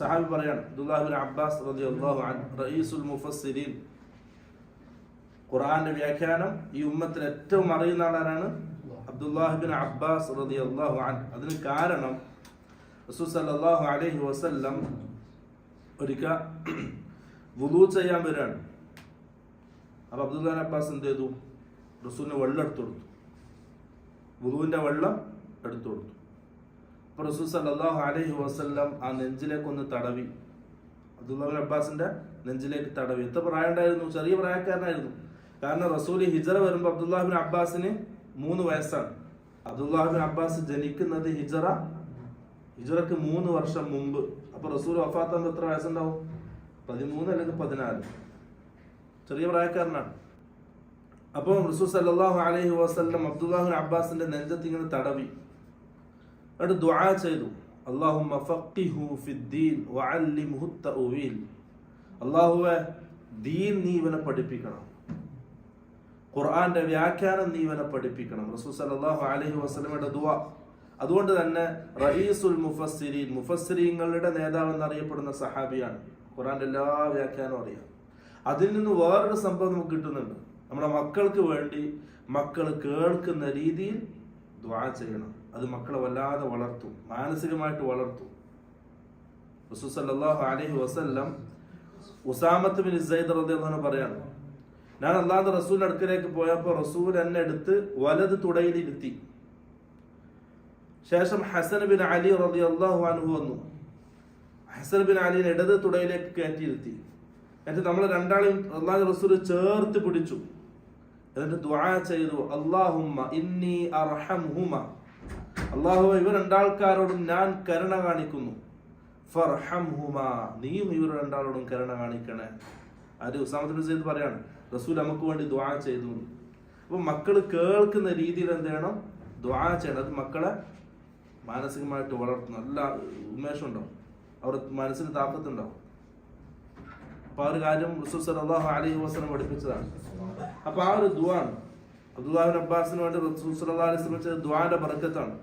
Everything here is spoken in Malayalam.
സഹാബി പറയാണ് അബ്ദുല്ലാഹിബിൻ അബ്ബാസ് റളിയല്ലാഹു റഈസുൽ മുഫസ്സിരീൻ. ഖുർആൻ വ്യാഖ്യാനം ഈ ഉമ്മത്തിൽ ഏറ്റവും അറിയുന്ന ആളാരാണ് അബ്ദുല്ലാഹിബിൻ അബ്ബാസ് റളിയല്ലാഹു അൻ അതിന് കാരണം റസൂൽ സല്ലല്ലാഹു അലൈഹി വസല്ലം ഒരിക്കൽ വുളൂ ചെയ്യാൻ വരികയാണ് അപ്പൊ അബ്ദുല്ലാൻ അബ്ബാസ് എന്ത് ചെയ്തു? റസൂലിന് വെള്ളം എടുത്തു കൊടുത്തു. വുളുവിന്റെ വെള്ളം എടുത്തു കൊടുത്തു. റസൂൽ സല്ലല്ലാഹു അലൈഹി വസല്ലം ആ നെഞ്ചിലേക്ക് ഒന്ന് തടവി അബ്ദുല്ലാഹിബിൻ അബ്ബാസിന്റെ നെഞ്ചിലേക്ക് തടവി. എത്ര പ്രായമുണ്ടായിരുന്നു? ചെറിയ പ്രായക്കാരനായിരുന്നു. കാരണം റസൂൽ ഹിജറ വരുമ്പോൾ അബ്ദുല്ലാഹിബിൻ അബ്ബാസിന് മൂന്ന് വയസ്സാണ്. അബ്ദുല്ലാഹിബിൻ അബ്ബാസ് ജനിക്കുന്നത് ഹിജറ ഹിജറക്ക് മൂന്ന് വർഷം മുമ്പ്. അപ്പൊ റസൂൽ വഫാത്താകുമ്പോൾ എത്ര വയസ്സുണ്ടാവും? പതിമൂന്ന് അല്ലെങ്കിൽ പതിനാല്. ചെറിയ പ്രായക്കാരനാണ്. അപ്പോൾ റസൂൽ സല്ലാഹു അലൈഹി വസല്ലം അബ്ദുല്ലാഹിബിൻ അബ്ബാസിന്റെ നെഞ്ചത്തിങ്ങനെ തടവി. എന്നിട്ട് ദുആ ചെയ്തു. അല്ലാഹുമ്മ ഫഖിഹു ഫിദ്ദീൻ വഅല്ലിംഹു തഅവീൽ. അല്ലാഹുവേ ദീൻ നീ ഇവനെ പഠിപ്പിക്കണം. ഖുർആന്റെ വ്യാഖ്യാനം നീ ഇവനെ പഠിപ്പിക്കണം. റസൂൽ സല്ലല്ലാഹു അലൈഹി വസല്ലമയുടെ ദുആ. അതുകൊണ്ട് തന്നെ റഹീസുൽ മുഫസ്സിരീൻ മുഫസ്സിരീങ്ങളുടെ നേതാവ് എന്നറിയപ്പെടുന്ന സഹാബിയാണ്. ഖുർആന്റെ എല്ലാ വ്യാഖ്യാനവും അറിയാം. അതിൽ നിന്ന് വേറൊരു സംഭവം നമുക്ക് കിട്ടുന്നുണ്ട്. നമ്മുടെ മക്കൾക്ക് വേണ്ടി മക്കൾ കേൾക്കുന്ന രീതിയിൽ ദ്വാ ചെയ്യണം. അത് മക്കളെ വല്ലാതെ വളർത്തും. മാനസികമായിട്ട് വളർത്തും. റസൂൽ അലഹി വസല്ലം ഉസാമത്ത് ബിൻ സൈദ് റളിയല്ലാഹു അൻഹു പറയാണ് ഞാൻ അള്ളാഹുന്റെ റസൂലിന്റെ അടുക്കലേക്ക് പോയപ്പോൾ റസൂൽ എന്നെ എടുത്ത് വലത് തുടയിലിരുത്തി. ശേഷം ഹസൻ ബിൻ അലി റളിയല്ലാഹു അൻഹു വന്നു. ഹസൻ ബിൻ അലിനെ ഇടത് തുടയിലേക്ക് കയറ്റിയിരുത്തി. എന്നിട്ട് നമ്മൾ രണ്ടാളെയും അള്ളാഹു റസൂൽ ചേർത്ത് പിടിച്ചു. എന്നിട്ട് ദുആ ചെയ്തു അല്ലാഹുമ്മ ഇന്നി അർഹംഹുമ. അല്ലാഹു ഇവർ രണ്ടാൾക്കാരോടും ഞാൻ കരുണ കാണിക്കുന്നു. ഫർഹംഹുമ. നീയും ഇവർ രണ്ടാളോടും കരുണ കാണിക്കണേ. അത് ഉസാമത്തിന് സെയ്ദ് പറയാണ്. റസൂൽ നമുക്ക് വേണ്ടി ദുആ ചെയ്തു. അപ്പോൾ അപ്പൊ മക്കൾ കേൾക്കുന്ന രീതിയിൽ എന്ത് ചെയ്യണം? ദുആ ചെയ്യണം. അത് മക്കളെ മാനസികമായിട്ട് വളർത്തുന്നു. നല്ല ഉന്മേഷം ഉണ്ടാവും അവരുടെ മനസ്സിന് താക്കത്തുണ്ടാവും. അപ്പൊ ആ ഒരു കാര്യം റസൂൽ സല്ലല്ലാഹു അലൈഹി വസല്ലം പഠിപ്പിച്ചതാണ്. അപ്പൊ ആ ഒരു ദുവാണ്. അബ്ദുല്ലാഹിൻ അബ്ബാസിന് വേണ്ടി റസൂൽ സല്ലല്ലാഹു അലൈഹി വസല്ലം ചെയ്ത ദുആന്റെ ബർക്കത്താണ്.